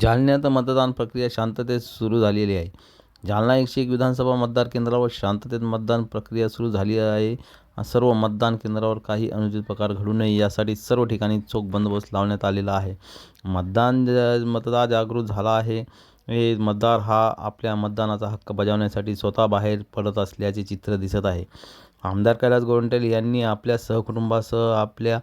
जालन्यात मतदान प्रक्रिया शांततेत सुरू झालेली आहे. जालना एकशे एक विधानसभा मतदार केंद्रावर शांततेत मतदान प्रक्रिया सुरू झाली आहे. सर्व मतदान केंद्रावर काही अनुचित प्रकार घडू नये यासाठी सर्व ठिकाणी चोख बंदोबस्त लावण्यात आलेला आहे. मतदान मतदार जागृत झाला आहे. हे मतदार हा आपल्या मतदानाचा हक्क बजावण्यासाठी स्वतः बाहेर पडत असल्याचे चित्र दिसत आहे. आमदार कैलास गोरंटेल यांनी आपल्या सहकुटुंबासह आपल्या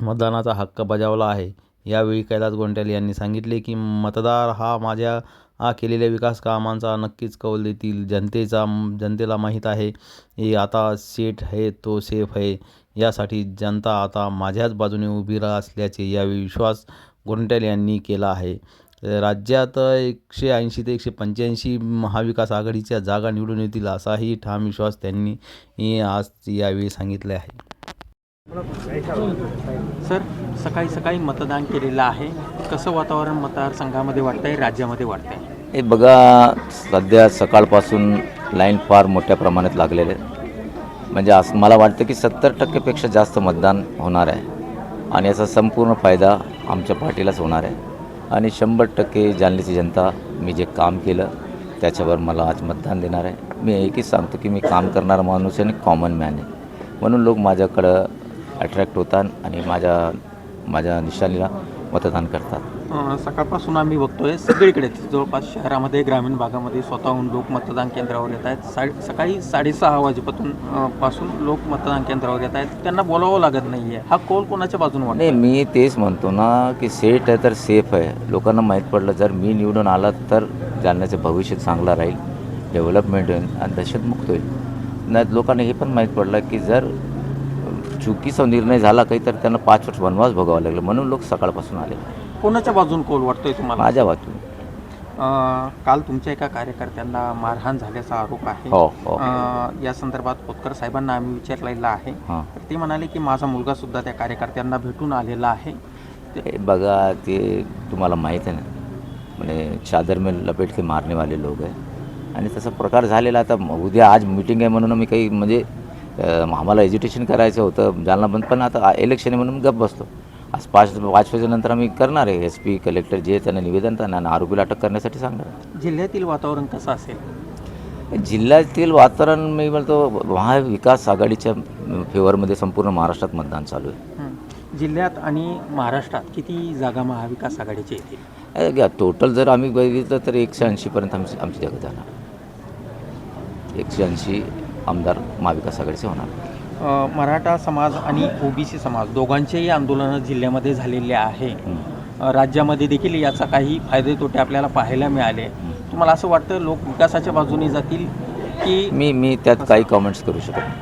मतदानाचा हक्क बजावला आहे. यावेळी कैलास गोंट्याल यांनी सांगितले की मतदार हा माझ्या हा केलेल्या विकास कामांचा नक्कीच कौल देतील. जनतेचा जनतेला माहीत आहे हे आता सेठ है तो सेफ है यासाठी जनता आता माझ्याच बाजूने उभी राह असल्याचे यावेळी विश्वास गोंट्याल यांनी केला आहे. राज्यात एकशे ऐंशी ते एकशे पंच्याऐंशी महाविकास आघाडीच्या जागा निवडून येतील असाही ठाम विश्वास त्यांनी आज यावेळी सांगितले आहे. सर सकाळी सकाळी मतदान केलेलं आहे. कसं वातावरण मतदारसंघामध्ये वाटतंय राज्यामध्ये वाटतंय? हे बघा सध्या सकाळपासून लाईन फार मोठ्या प्रमाणात लागलेले आहेत. म्हणजे असं मला वाटतं की सत्तर टक्केपेक्षा जास्त मतदान होणार आहे. आणि याचा संपूर्ण फायदा आमच्या पार्टीलाच होणार आहे. आणि शंभर टक्के जालन्याची जनता मी जे काम केलं त्याच्यावर मला आज मतदान देणार आहे. मी एकच सांगतो की मी काम करणारा माणूस आहे आणि कॉमन मॅन आहे. म्हणून लोक माझ्याकडं अट्रॅक्ट होतात आणि माझ्या माझ्या निशाणीला मतदान करतात. अं, सकाळपासून आम्ही बघतोय सगळीकडे जवळपास शहरामध्ये ग्रामीण भागामध्ये स्वतःहून लोक मतदान केंद्रावर येत आहेत. सा सकाळी साडेसहा वाजेपासून अं, पासून लोक मतदान केंद्रावर येत आहेत. त्यांना बोलावं लागत नाही आहे हा कौल कोणाच्या बाजूने वाटतो नाही मी तेच म्हणतो ना की सेट आहे तर सेफ आहे. लोकांना माहीत पडलं जर मी निवडून आला तर जालन्याचं भविष्य चांगलं राहील. डेव्हलपमेंट होईल आणि दहशतमुक्त होईल. नाही लोकांना हे पण माहीत पडलं की जर चुकीचा निर्णय झाला काही तर त्यांना पाच वर्ष वनवास भोगावा लागलं. म्हणून लोक सकाळपासून आले. कोणाच्या बाजून कौल वाटतोय तुम्हाला? माझ्या अं, काल तुमच्या एका कार्यकर्त्यांना मारहाण झाल्याचा आरोप आहे. हो हो. अं, या संदर्भात खोतकर साहेबांना आम्ही विचारलेला आहे. हां. तर ते म्हणाले की माझा मुलगा सुद्धा त्या कार्यकर्त्यांना भेटून आलेला आहे. ते- हे बघा ते तुम्हाला माहीत आहे ना. म्हणजे चादर में लपेट के मारने वाले लोक आहे आणि तसा प्रकार झालेला आता म- उद्या आज मिटिंग आहे म्हणून मी काही म्हणजे आम्हाला एज्युटेशन करायचं होतं जालना बंद. पण आता इलेक्शन आहे म्हणून गप्प बसतो आज पाच पाच वाजेनंतर आम्ही करणार आहे एस पी कलेक्टर जे त्यांना निवेदन त्यांना आरोपीला अटक करण्यासाठी सांगणार जिल्ह्यातील वातावरण कसं असेल? जिल्ह्यातील वातावरण मी म्हणतो महाविकास आघाडीच्या फेवरमध्ये संपूर्ण महाराष्ट्रात मतदान चालू आहे. जिल्ह्यात आणि महाराष्ट्रात किती जागा महाविकास आघाडीच्या येतील? टोटल जर आम्ही बघितलं तर एकशे ऐंशीपर्यंत आमची आमची जागा जाणार. एकशे ऐंशी आमदार महाविकास आघाडीचे होणार. मराठा समाज आणि ओबीसी समाज दोघांचेही आंदोलनं जिल्ह्यामध्ये झालेले आहे. राज्यामध्ये देखील याचा काही फायदे तोटे आपल्याला पाहायला मिळाले. तुम्हाला असं वाटतं लोक विकासाच्या बाजूने जातील की मी मी त्यात काही कॉमेंट्स करू शकत